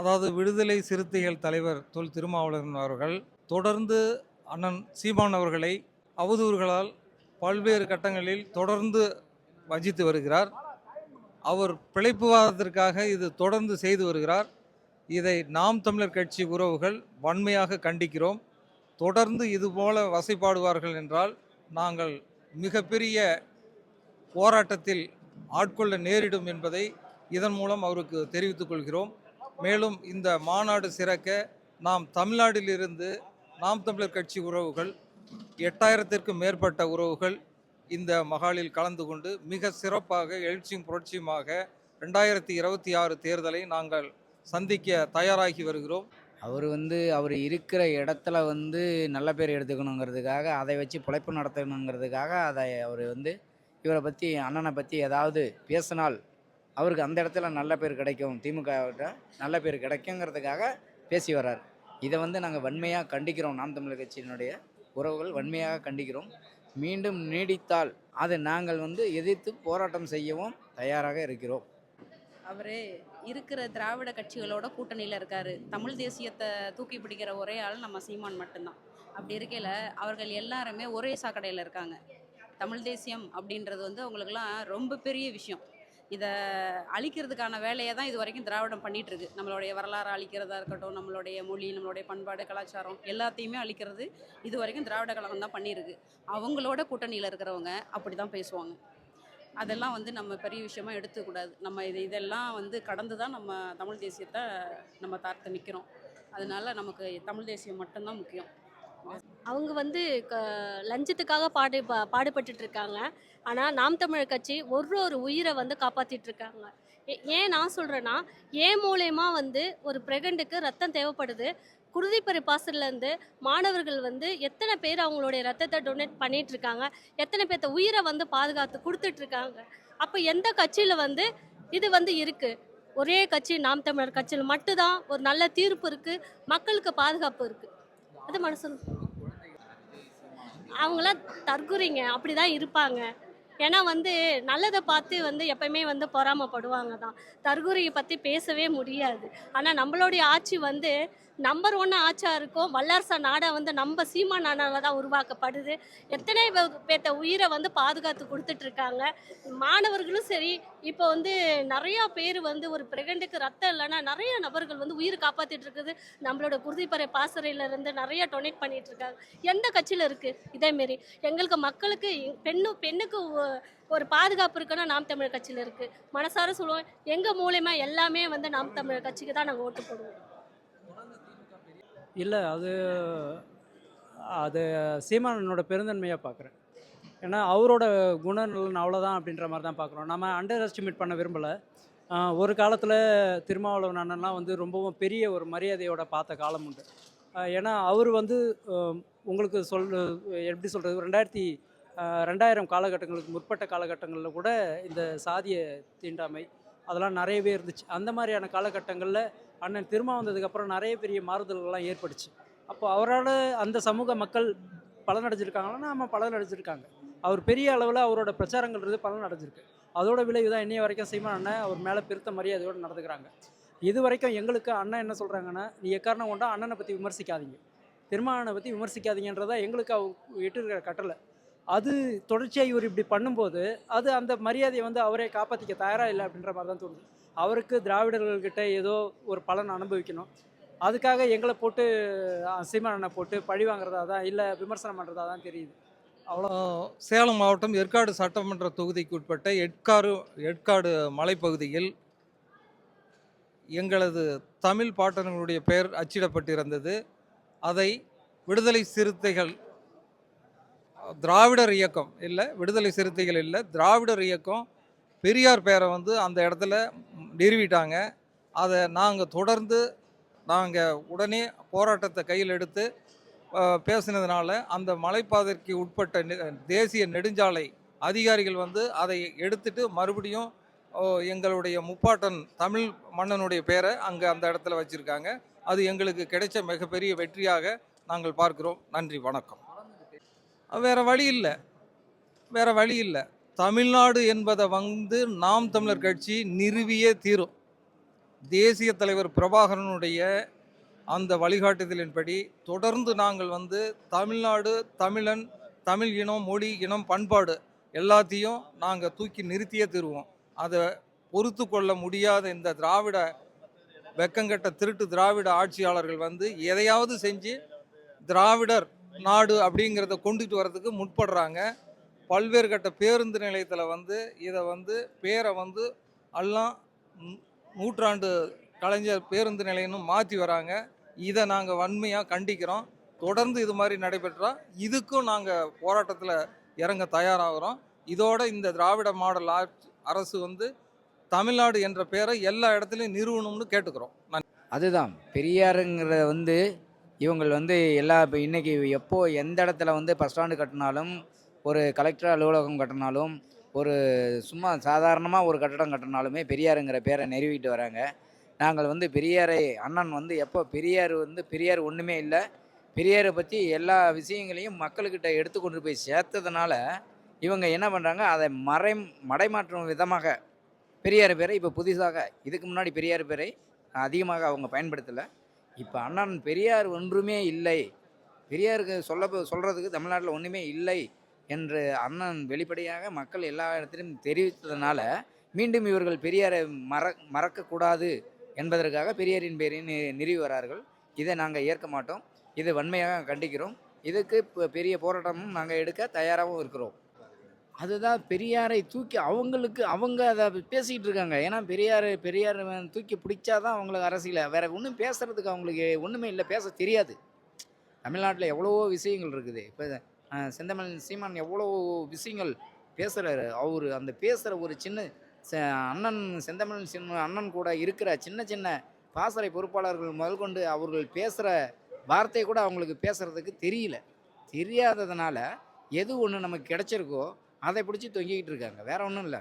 அதாவது விடுதலை சிறுத்தைகள் தலைவர் தொல் திருமாவளவன் அவர்கள் தொடர்ந்து அண்ணன் சீமான் அவர்களை அவதூறுகளால் பல்வேறு கட்டங்களில் தொடர்ந்து வஞ்சித்து வருகிறார். அவர் பிழைப்புவாதத்திற்காக இது தொடர்ந்து செய்து வருகிறார். இதை நாம் தமிழர் கட்சி உறவுகள் வன்மையாக கண்டிக்கிறோம். தொடர்ந்து இதுபோல வசைப்பாடுவார்கள் என்றால் நாங்கள் மிகப்பெரிய போராட்டத்தில் ஆட்கொள்ள நேரிடும் என்பதை இதன் மூலம் அவருக்கு தெரிவித்துக் கொள்கிறோம். மேலும் இந்த மாநாடு சிறக்க நாம் தமிழ்நாட்டிலிருந்து நாம் தமிழர் கட்சி உறவுகள் எட்டாயிரத்திற்கும் மேற்பட்ட உறவுகள் இந்த மகாலில் கலந்து கொண்டு மிக சிறப்பாக எழுச்சியும் புரட்சியுமாக ரெண்டாயிரத்தி இருபத்தி ஆறு தேர்தலை நாங்கள் சந்திக்க தயாராகி வருகிறோம். அவர் வந்து அவர் இருக்கிற இடத்துல வந்து நல்ல பேர் எடுத்துக்கணுங்கிறதுக்காக அதை வச்சு பிழைப்பு நடத்தணுங்கிறதுக்காக அதை அவர் வந்து இவரை பற்றி அண்ணனை பற்றி ஏதாவது பேசினால் அவருக்கு அந்த இடத்துல நல்ல பேர் கிடைக்கும். திமுகவிட்ட நல்ல பேர் கிடைக்குங்கிறதுக்காக பேசி வர்றார். இதை வந்து நாங்கள் வன்மையாக கண்டிக்கிறோம். நாம் தமிழர் கட்சியினுடைய உறவுகள் வன்மையாக கண்டிக்கிறோம். மீண்டும் நீடித்தால் அதை நாங்கள் வந்து எதிர்த்து போராட்டம் செய்யவும் தயாராக இருக்கிறோம். அவர் இருக்கிற திராவிட கட்சிகளோட கூட்டணியில் இருக்கார். தமிழ் தேசியத்தை தூக்கி பிடிக்கிற ஒரே ஆள் நம்ம சீமான் மட்டும்தான். அப்படி இருக்கையில் அவர்கள் எல்லாருமே ஒரே சாக்கடையில் இருக்காங்க. தமிழ் தேசியம் அப்படின்றது வந்து அவங்களுக்குலாம் ரொம்ப பெரிய விஷயம். இதை அழிக்கிறதுக்கான வேலையை தான் இது வரைக்கும் திராவிடம் பண்ணிட்டு இருக்கு நம்மளுடைய வரலாறு அழிக்கிறதா இருக்கட்டும் நம்மளுடைய மொழி நம்மளுடைய பண்பாடு கலாச்சாரம் எல்லாத்தையுமே அழிக்கிறது இது வரைக்கும் திராவிட கழகம் தான் பண்ணியிருக்கு. அவங்களோட கூட்டணியில் இருக்கிறவங்க அப்படி தான் பேசுவாங்க. அதெல்லாம் வந்து நம்ம பெரிய விஷயமா எடுத்துக்கூடாது. நம்ம இது இதெல்லாம் வந்து கடந்து தான் நம்ம தமிழ் தேசியத்தை நம்ம தார்த்து நிற்கிறோம் அதனால நமக்கு தமிழ் தேசியம் மட்டும்தான் முக்கியம். அவங்க வந்து க- லஞ்சத்துக்காக பாடு பா- இருக்காங்க ஆனால் நாம் தமிழர் கட்சி ஒரு ஒரு உயிரை வந்து காப்பாற்றிட்டு இருக்காங்க ஏ- ஏன் நான் சொல்கிறேன்னா ஏன் மூலயமா வந்து ஒரு பிரெகண்ட்டுக்கு ரத்தம் தேவைப்படுது. குருதிப்பறை பாசல்லேருந்து மாணவர்கள் வந்து எத்தனை பேர் அவங்களுடைய ரத்தத்தை டொனேட் பண்ணிட்டு இருக்காங்க எத்தனை பேர்த்த உயிரை வந்து பாதுகாத்து கொடுத்துட்டு இருக்காங்க அப்போ எந்த கட்சியில் வந்து இது வந்து இருக்குது ஒரே கட்சி நாம் தமிழர் கட்சியில் மட்டும்தான் ஒரு நல்ல தீர்ப்பு இருக்குது மக்களுக்கு பாதுகாப்பு இருக்குது அது மனசு அவங்களாம் தற்குறிங்க அப்படி தான் இருப்பாங்க. ஏன்னா வந்து நல்லதை பார்த்து வந்து எப்பயுமே வந்து பொறாமப்படுவாங்க தான். தற்குறியை பற்றி பேசவே முடியாது. ஆனால் நம்மளுடைய ஆட்சி வந்து நம்பர் ஒன் ஆச்சா இருக்கும். வல்லரசா நாடாக வந்து நம்ம சீமா நாடால தான் உருவாக்கப்படுது. எத்தனை பே- பேத்த உயிரை வந்து பாதுகாத்து கொடுத்துட்ருக்காங்க. மாணவர்களும் சரி இப்போ வந்து நிறையா பேர் வந்து ஒரு பிரெகண்ட்டுக்கு ரத்தம் இல்லைன்னா நிறைய நபர்கள் வந்து உயிர் காப்பாற்றிட்டு இருக்குது நம்மளோட குருதிப்பறை பாசறையில இருந்து நிறைய டொனேட் பண்ணிட்டு இருக்காங்க எந்த கட்சியில் இருக்குது இதேமாரி. எங்களுக்கு மக்களுக்கு பெண்ணு பெண்ணுக்கு ஒரு பாதுகாப்பு இருக்குன்னா நாம் தமிழர் கட்சியில் இருக்குது மனசார சொல்லுவோம். எங்கள் மூலயமா எல்லாமே வந்து நாம் தமிழர் கட்சிக்கு தான் நாங்கள் ஓட்டு போடுவோம். இல்லை அது அது சீமானனோட பெருந்தன்மையாக பார்க்குறேன். ஏன்னா அவரோட குணநலன் அவ்வளோதான் அப்படின்ற மாதிரி தான் பார்க்குறோம். நம்ம அண்டர் எஸ்டிமேட் பண்ண விரும்பலை. ஒரு காலத்தில் திருமாவளவன் அண்ணன்லாம் வந்து ரொம்பவும் பெரிய ஒரு மரியாதையோட பார்த்த காலம் உண்டு. ஏன்னா அவர் வந்து உங்களுக்கு சொல் எப்படி சொல்கிறது ரெண்டாயிரத்தி ரெண்டாயிரம் காலகட்டங்களுக்கு முற்பட்ட காலகட்டங்களில் கூட இந்த சாதிய தீண்டாமை அதெல்லாம் நிறையவே இருந்துச்சு. அந்த மாதிரியான காலகட்டங்களில் அண்ணன் திரும்ப வந்ததுக்கப்புறம் நிறைய பெரிய மாறுதல்கள்லாம் ஏற்பட்டுச்சு. அப்போ அவரால் அந்த சமூக மக்கள் பலன் அடைஞ்சிருக்காங்கன்னா நம்ம பலன் அடைஞ்சிருக்காங்க. அவர் பெரிய அளவில் அவரோட பிரச்சாரங்கள் பலன் அடைஞ்சிருக்கு. அதோட விளைவு தான் இன்னைய வரைக்கும் சீமான் அண்ணன் அவர் மேலே பெருத்த மரியாதையோடு நடந்துக்கிறாங்க. இது வரைக்கும் எங்களுக்கு அண்ணன் என்ன சொல்கிறாங்கன்னா நீ எக்காரணம் கொண்டா அண்ணனை பற்றி விமர்சிக்காதீங்க. திருமாவளவனை பற்றி விமர்சிக்காதீங்கன்றதா எங்களுக்கு அவர் இருக்கிற கட்டளை. அது தொடர்ச்சியாக இவர் இப்படி பண்ணும்போது அது அந்த மரியாதையை வந்து அவரே காப்பாற்றிக்க தயாராக இல்லை அப்படின்ற மாதிரி தான் தோணுது. அவருக்கு திராவிடர்கள்கிட்ட ஏதோ ஒரு பலன் அனுபவிக்கணும். அதுக்காக எங்களை போட்டு சீமானனை போட்டு பழி வாங்குறதா தான் இல்லை விமர்சனம் பண்ணுறதா தான் தெரியுது. அவ்வளோ. சேலம் மாவட்டம் ஏற்காடு சட்டமன்ற தொகுதிக்கு உட்பட்ட எட்காடு எட்காடு மலைப்பகுதியில் எங்களது தமிழ் பாட்டனர்களுடைய பெயர் அச்சிடப்பட்டிருந்தது. அதை விடுதலை சிறுத்தைகள் திராவிடர் இயக்கம் இல்லை விடுதலை சிறுத்தைகள் இல்லை. திராவிடர் இயக்கம் பெரியார் பேரை வந்து அந்த இடத்துல நிறுவிட்டாங்க. அதை நாங்கள் தொடர்ந்து நாங்கள் உடனே போராட்டத்தை கையில் எடுத்து பேசினதுனால அந்த மலைப்பாதைக்கு உட்பட்ட நெ- தேசிய நெடுஞ்சாலை அதிகாரிகள் வந்து அதை எடுத்துட்டு மறுபடியும் எங்களுடைய முப்பாட்டன் தமிழ் மன்னனுடைய பேரை அங்கே அந்த இடத்துல வச்சுருக்காங்க. அது எங்களுக்கு கிடைச்ச மிகப்பெரிய வெற்றியாக நாங்கள் பார்க்கிறோம். நன்றி வணக்கம். வேறு வழி இல்லை. வேறு வழி இல்லை. தமிழ்நாடு என்பதை வந்து நாம் தமிழர் கட்சி நிறுவியே தீரும். தேசிய தலைவர் பிரபாகரனுடைய அந்த வழிகாட்டுதலின்படி தொடர்ந்து நாங்கள் வந்து தமிழ்நாடு தமிழன் தமிழ் இனம் மொழி இனம் பண்பாடு எல்லாத்தையும் நாங்கள் தூக்கி நிறுத்தியே தீருவோம். அதை பொறுத்து கொள்ள முடியாத இந்த திராவிட வெக்கங்கெட்ட திருட்டு திராவிட ஆட்சியாளர்கள் வந்து எதையாவது செஞ்சு திராவிடர் நாடு அப்படிங்கிறத கொண்டுட்டு வர்றதுக்கு முற்படுறாங்க. பல்வேறு கட்ட பேருந்து நிலையத்தில் வந்து இதை வந்து பேரை வந்து எல்லாம் நூற்றாண்டு கலைஞர் பேருந்து நிலையம்னு மாற்றி வராங்க. இதை நாங்கள் வன்மையாக கண்டிக்கிறோம். தொடர்ந்து இது மாதிரி நடைபெற்றால் இதுக்கும் நாங்கள் போராட்டத்தில் இறங்க தயாராகிறோம். இதோட இந்த திராவிட மாடல் ஆட்சி அரசு வந்து தமிழ்நாடு என்ற பேரை எல்லா இடத்துலையும் நிறுவனம்னு கேட்டுக்கிறோம். அதுதான். பெரியாருங்கிறத வந்து இவங்கள் வந்து எல்லா இப்போ இன்றைக்கி எப்போ எந்த இடத்துல வந்து பஸ் ஸ்டாண்டு கட்டினாலும் ஒரு கலெக்டர் அலுவலகம் கட்டினாலும் ஒரு சும்மா சாதாரணமாக ஒரு கட்டடம் கட்டினாலுமே பெரியாருங்கிற பேரை நிறுவிட்டு வராங்க. நாங்கள் வந்து பெரியாரை அண்ணன் வந்து எப்போ பெரியார் வந்து பெரியார் ஒன்றுமே இல்லை. பெரியாரை பற்றி எல்லா விஷயங்களையும் மக்கள்கிட்ட எடுத்து கொண்டு போய் சேர்த்ததுனால இவங்க என்ன பண்ணுறாங்க அதை மறை மடைமாற்றும் விதமாக பெரியார் பேரை இப்போ புதுசாக இதுக்கு முன்னாடி பெரியார் பேரை அதிகமாக அவங்க பயன்படுத்தலை. இப்போ அண்ணன் பெரியார் ஒன்றுமே இல்லை. பெரியாருக்கு சொல்ல சொல்கிறதுக்கு தமிழ்நாட்டில் ஒன்றுமே இல்லை என்று அண்ணன் வெளிப்படையாக மக்கள் எல்லா இடத்திலும் தெரிவித்ததுனால மீண்டும் இவர்கள் பெரியாரை மற மறக்கக்கூடாது என்பதற்காக பெரியாரின் பேரை நிறுவி வரார்கள். இதை நாங்கள் ஏற்க மாட்டோம். இதை வன்மையாக கண்டிக்கிறோம். இதுக்கு இப்போ பெரிய போராட்டமும் நாங்கள் எடுக்க தயாராகவும் இருக்கிறோம். அதுதான் பெரியாரை தூக்கி அவங்களுக்கு அவங்க அதை பேசிக்கிட்டு இருக்காங்க. ஏன்னா பெரியார் பெரியார் தூக்கி பிடிச்சாதான் அவங்களுக்கு அரசியல. வேற ஒன்றும் பேசுறதுக்கு அவங்களுக்கு ஒன்றுமே இல்லை பேச தெரியாது. தமிழ்நாட்டில் எவ்வளவோ விஷயங்கள் இருக்குது. இப்போ செந்தமிழ் சீமான் எவ்வளோ விஷயங்கள் பேசுகிறாரு அவர் அந்த பேசுகிற ஒரு சின்ன ச- அண்ணன் செந்தமிழ் சின்ன அண்ணன் கூட இருக்கிற சின்ன சின்ன பாசறை பொறுப்பாளர்கள் முதல் கொண்டு அவர்கள் பேசுகிற வார்த்தை கூட அவங்களுக்கு பேசுகிறதுக்கு தெரியல. தெரியாததுனால எது ஒன்று நமக்கு கிடச்சிருக்கோ அதை பிடிச்சி தொங்கிக்கிட்டு இருக்காங்க. வேற ஒன்றும் இல்லை.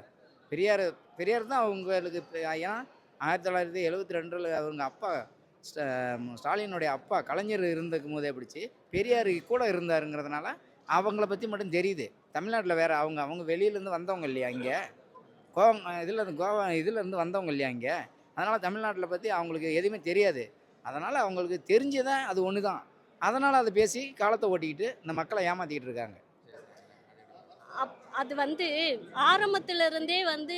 பெரியார் பெரியார் தான் அவங்களுக்கு பெ- ஏன்னா ஆயிரத்தி தொள்ளாயிரத்தி எழுபத்தி ரெண்டில் அவங்க அப்பா ஸ்ட- ஸ்டாலினுடைய அப்பா கலைஞர் இருந்துக்கும் போதே பிடிச்சி பெரியார் கூட இருந்தாருங்கிறதுனால அவங்கள பற்றி மட்டும் தெரியுது. தமிழ்நாட்டில் வேறு அவங்க அவங்க வெளியிலேருந்து வந்தவங்க இல்லையா இங்கே? கோவம் இதில் கோவா இதுலேருந்து வந்தவங்க இல்லையா இங்கே? அதனால் தமிழ்நாட்டில் பற்றி அவங்களுக்கு எதுவுமே தெரியாது. அதனால் அவங்களுக்கு தெரிஞ்சதான் அது ஒன்று தான் அதனால் அதை பேசி காலத்தை ஓட்டிக்கிட்டு இந்த மக்களை ஏமாற்றிக்கிட்டு இருக்காங்க. அது வந்து ஆரம்பத்திலிருந்தே வந்து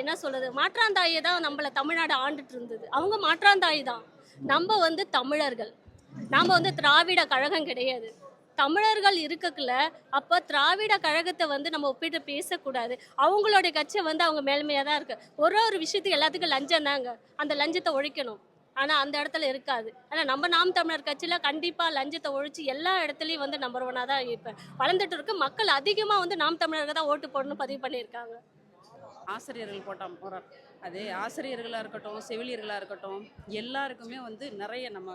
என்ன சொல்கிறது மாற்றாந்தாயை தான் நம்மள தமிழ்நாடு ஆண்டுட்டு இருந்தது. அவங்க மாற்றாந்தாய் தான். நம்ம வந்து தமிழர்கள். நாம் வந்து திராவிட கழகம் கிடையாது. தமிழர்கள் இருக்கக்குள்ள அப்போ திராவிட கழகத்தை வந்து நம்ம ஒப்பிட்டு பேசக்கூடாது. அவங்களுடைய கட்சி வந்து அவங்க மேல்மையாக தான் இருக்குது ஒரு ஒரு விஷயத்துக்கு எல்லாத்துக்கும் லஞ்சம் தாங்க. அந்த லஞ்சத்தை ஒழிக்கணும். ஆனால் அந்த இடத்துல இருக்காது. ஆனால் நம்ம நாம் தமிழர் கட்சியில் கண்டிப்பாக லஞ்சத்தை ஒழிச்சு எல்லா இடத்துலையும் வந்து நம்பர் ஒன்னாக தான் இப்போ வளர்ந்துட்டு இருக்கு மக்கள் அதிகமாக வந்து நாம் தமிழருக்கு தான் ஓட்டு போடணும்னு பதிவு பண்ணியிருக்காங்க. ஆசிரியர்கள் போட்டால் போகிறார் அது ஆசிரியர்களாக இருக்கட்டும் செவிலியர்களாக இருக்கட்டும் எல்லாருக்குமே வந்து நிறைய நம்ம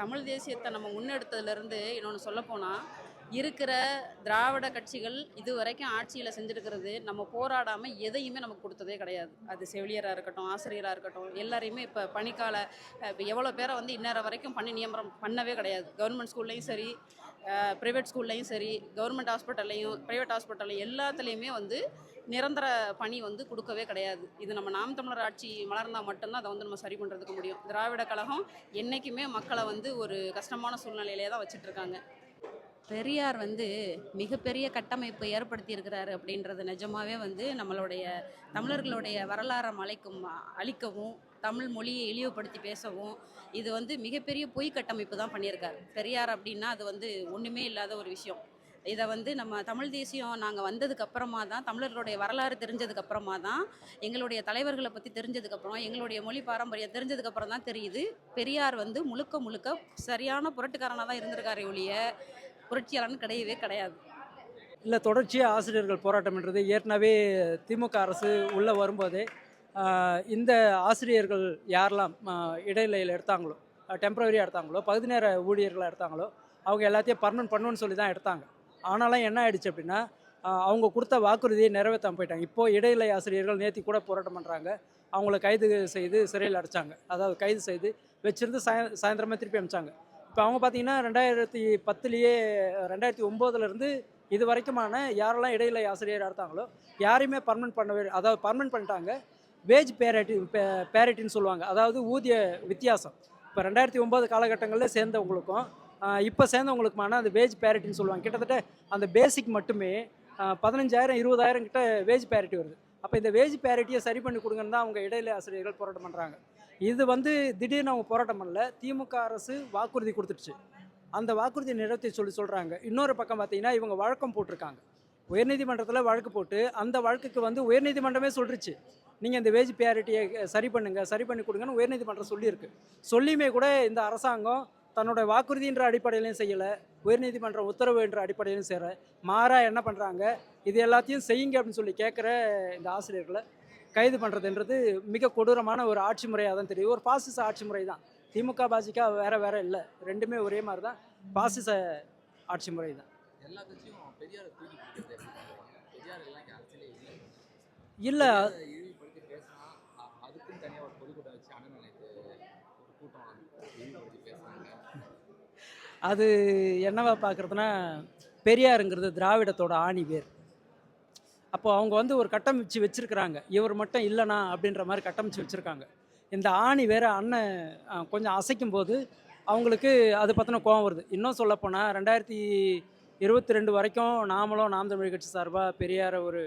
தமிழ் தேசியத்தை நம்ம முன்னெடுத்ததுலேருந்து இன்னொன்று சொல்லப்போனால் இருக்கிற திராவிட கட்சிகள் இது வரைக்கும் ஆட்சியில் செஞ்சுருக்கிறது நம்ம போராடாமல் எதையுமே நமக்கு கொடுத்ததே கிடையாது. அது செவிலியராக இருக்கட்டும் ஆசிரியராக இருக்கட்டும் எல்லாரையுமே இப்போ பணிக்கால இப்போ எவ்வளோ பேரை வந்து இந்நேரம் வரைக்கும் பண்ணி நியமனம் பண்ணவே கிடையாது. கவர்மெண்ட் ஸ்கூல்லையும் சரி ப்ரைவேட் ஸ்கூல்லையும் சரி கவர்மெண்ட் ஹாஸ்பிட்டல்லையும் ப்ரைவேட் ஹாஸ்பிட்டல்லையும் எல்லாத்துலேயுமே வந்து நிரந்தர பணி வந்து கொடுக்கவே கிடையாது. இது நம்ம நாம் தமிழர் ஆட்சி மலர்ந்தால் மட்டும்தான் அதை வந்து நம்ம சரி பண்ணுறதுக்கு முடியும். திராவிட கழகம் என்றைக்குமே மக்களை வந்து ஒரு கஷ்டமான சூழ்நிலையிலே தான் வச்சுட்டு இருக்காங்க. பெரியார் வந்து மிகப்பெரிய கட்டமைப்பு ஏற்படுத்தி இருக்கிறாரு அப்படின்றது நிஜமாவே வந்து நம்மளுடைய தமிழர்களுடைய வரலாறை மலைக்கும் அழிக்கவும் தமிழ் மொழியை இழிவுபடுத்தி பேசவும் இது வந்து மிகப்பெரிய பொய் கட்டமைப்பு தான் பண்ணியிருக்காரு. பெரியார் அப்படின்னா அது வந்து ஒன்றுமே இல்லாத ஒரு விஷயம். இதை வந்து நம்ம தமிழ் தேசியம் நாங்கள் வந்ததுக்கு அப்புறமா தான் தமிழர்களுடைய வரலாறு தெரிஞ்சதுக்கு அப்புறமா தான் எங்களுடைய தலைவர்களை பற்றி தெரிஞ்சதுக்கப்புறம் எங்களுடைய மொழி பாரம்பரியம் தெரிஞ்சதுக்கு அப்புறம் தான் தெரியுது. பெரியார் வந்து முழுக்க முழுக்க சரியான புரட்டுக்காரனாக தான் இருந்திருக்காரு ஒழிய புரட்சியாளர்னு கிடையவே கிடையாது. இல்லை தொடர்ச்சியாக ஆசிரியர்கள் போராட்டம்ன்றது ஏற்கனவே திமுக அரசு உள்ளே வரும்போதே இந்த ஆசிரியர்கள் யாரெல்லாம் இடைநிலையில் எடுத்தாங்களோ டெம்பரவரியாக எடுத்தாங்களோ பகுதி நேர ஊழியர்களாக எடுத்தாங்களோ அவங்க எல்லாத்தையும் பர்மனன்ட் பண்ணுன்னு சொல்லி தான் எடுத்தாங்க. ஆனாலும் என்ன ஆயிடுச்சு அப்படின்னா அவங்க கொடுத்த வாக்குறுதியை நிறைவேற்றாம போயிட்டாங்க. இப்போது இடைநிலை ஆசிரியர்கள் நேற்று கூட போராட்டம் பண்ணுறாங்க அவங்கள கைது செய்து சிறையில் அடைச்சாங்க. அதாவது கைது செய்து வச்சிருந்து சாய சாயந்தரமாக திருப்பி அனுப்பிச்சாங்க. இப்போ அவங்க பார்த்தீங்கன்னா ரெண்டாயிரத்தி பத்துலேயே ரெண்டாயிரத்தி ஒம்போதுலேருந்து இது வரைக்குமான யாரெல்லாம் இடையில ஆசிரியர் எடுத்தாங்களோ யாரையுமே பர்மனெண்ட் பண்ணவே அதாவது பர்மனெண்ட் பண்ணிட்டாங்க. வேஜ் பேரட்டி பேரிட்டின்னு சொல்லுவாங்க. அதாவது ஊதிய வித்தியாசம். இப்போ ரெண்டாயிரத்தி ஒம்பது காலகட்டங்களில் சேர்ந்தவங்களுக்கும் இப்போ சேர்ந்தவங்களுக்குமான அந்த வேஜ் பேரிட்டின்னு சொல்லுவாங்க. கிட்டத்தட்ட அந்த பேசிக் மட்டுமே பதினஞ்சாயிரம் இருபதாயிரம் கிட்ட வேஜ் பேரிட்டி வருது. அப்போ இந்த வேஜ் பேரிட்டியை சரி பண்ணி கொடுங்கன்னு தான் அவங்க இடையில ஆசிரியர்கள் போராட்டம் பண்ணுறாங்க இது வந்து திடீர்னு அவங்க போராட்டம் பண்ணல. திமுக அரசு வாக்குறுதி கொடுத்துருச்சு அந்த வாக்குறுதி நிறைவேற்றி சொல்லி சொல்கிறாங்க இன்னொரு பக்கம் பார்த்தீங்கன்னா இவங்க வழக்கம் போட்டிருக்காங்க. உயர்நீதிமன்றத்தில் வழக்கு போட்டு அந்த வழக்குக்கு வந்து உயர்நீதிமன்றமே சொல்லிருச்சு. நீங்கள் இந்த வேஜ் பியாரிட்டியை சரி பண்ணுங்கள் சரி பண்ணி கொடுங்கன்னு உயர்நீதிமன்றம் சொல்லியிருக்கு. சொல்லியுமே கூட இந்த அரசாங்கம் தன்னோட வாக்குறுதின்ற அடிப்படையிலையும் செய்யலை. உயர்நீதிமன்றம் உத்தரவு என்ற அடிப்படையிலும் செய்கிற மாறாக என்ன பண்ணுறாங்க இது எல்லாத்தையும் செய்யுங்க அப்படின்னு சொல்லி கேட்குற இந்த ஆசிரியர்களை கைது பண்ணுறதுன்றது மிக கொடூரமான ஒரு ஆட்சி முறையாக தான் தெரியுது. ஒரு பாசிச ஆட்சி முறை தான். திமுக பாஜக வேற வேற இல்லை. ரெண்டுமே ஒரே மாதிரி தான். பாசிச ஆட்சி முறை தான். இல்லை. அது என்னவா பார்க்குறதுனா பெரியாருங்கிறது திராவிடத்தோட ஆணி வேர். அப்போ அவங்க வந்து ஒரு கட்டமைச்சு வச்சிருக்கிறாங்க. இவர் மட்டும் இல்லைனா அப்படின்ற மாதிரி கட்டமைச்சு வச்சுருக்காங்க. இந்த ஆணி வேறு அண்ணன் கொஞ்சம் அசைக்கும் போது அவங்களுக்கு அது பற்றின கோவம் வருது. இன்னும் சொல்லப்போனால் ரெண்டாயிரத்தி இருபத்தி ரெண்டு வரைக்கும் நாமளும் நாம் தமிழ் கட்சி சார்பாக பெரியார ஒரு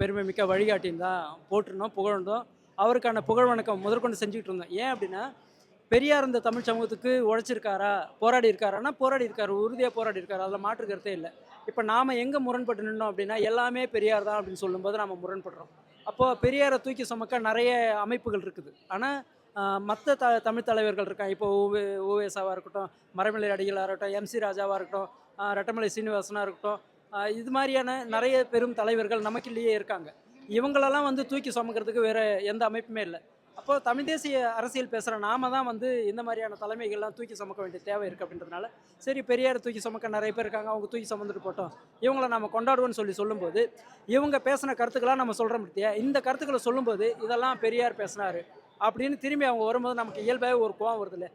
பெருமை மிக்க வழிகாட்டின்னு தான் போட்டிருந்தோம் புகழ்ந்தோம். அவருக்கான புகழ் வணக்கம் முதற்கொண்டு செஞ்சுக்கிட்டு இருந்தோம். ஏன் அப்படின்னா பெரியார் இந்த தமிழ் சமூகத்துக்கு உழைச்சிருக்காரா போராடி இருக்காரான்னா போராடி இருக்காரு உறுதியாக போராடி இருக்காரு அதில் மாற்று கருத்தே இல்லை. இப்போ நாம் எங்கே முரண்பட்டு நின்னோம் அப்படின்னா எல்லாமே பெரியார் தான் அப்படின்னு சொல்லும்போது நம்ம முரண்படுறோம். அப்போது பெரியாரை தூக்கி சுமக்க நிறைய அமைப்புகள் இருக்குது. ஆனால் மற்ற த தமிழ் தலைவர்கள் இருக்காங்க. இப்போ ஓவே ஓவேசாவாக இருக்கட்டும் மரமலை அடிகளாக இருக்கட்டும் எம்சி ராஜாவாக இருக்கட்டும் ரட்டமலை சீனிவாசனாக இருக்கட்டும் இது மாதிரியான நிறைய பெரும் தலைவர்கள் நமக்கு இல்லையே இருக்காங்க. இவங்களெல்லாம் வந்து தூக்கி சுமக்கிறதுக்கு வேறு எந்த அமைப்புமே இல்லை. அப்போ தமிழ் தேசிய அரசியல் பேசுகிற நாம தான் வந்து இந்த மாதிரியான தலைமைகள்லாம் தூக்கி சுமக்க வேண்டிய தேவை இருக்குது அப்படின்றதுனால சரி பெரியார் தூக்கி சுமக்க நிறைய பேர் இருக்காங்க அவங்க தூக்கி சுமந்துட்டு போட்டோம். இவங்களை நம்ம கொண்டாடுவோம்னு சொல்லி சொல்லும்போது இவங்க பேசின கருத்துக்களாக நம்ம சொல்கிறோம் பற்றியா இந்த கருத்துக்களை சொல்லும்போது இதெல்லாம் பெரியார் பேசினார் அப்படின்னு திரும்பி அவங்க வரும்போது நமக்கு இயல்பாகவே ஒரு கோவம் வருது இல்லை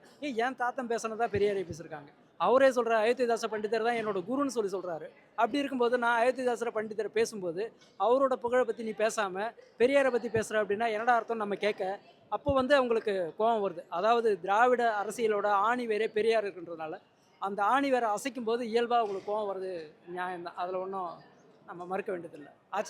ஏன் தாத்தம் தாத்தன் பெரியாரே பேசியிருக்காங்க. அவரே சொல்கிற அயோத்திதாச பண்டிதர் தான் என்னோட குருன்னு சொல்லி சொல்கிறாரு அப்படி இருக்கும்போது நான் அயோத்திதாசர பண்டிதர் பேசும்போது அவரோட புகழை பற்றி நீ பேசாமல் பெரியாரை பற்றி பேசுகிற அப்படின்னா என்னடா அர்த்தம் நம்ம கேட்க? அப்போ வந்து அவங்களுக்கு கோபம் வருது. அதாவது திராவிட அரசியலோட ஆணி வேறே பெரியார் இருக்குன்றதுனால அந்த ஆணி வேற அசைக்கும் போது இயல்பாக அவங்களுக்கு கோபம் வருது நியாயம்தான். அதில் ஒன்றும் நம்ம மறுக்க வேண்டியதில்லை. ஆச்சரியம்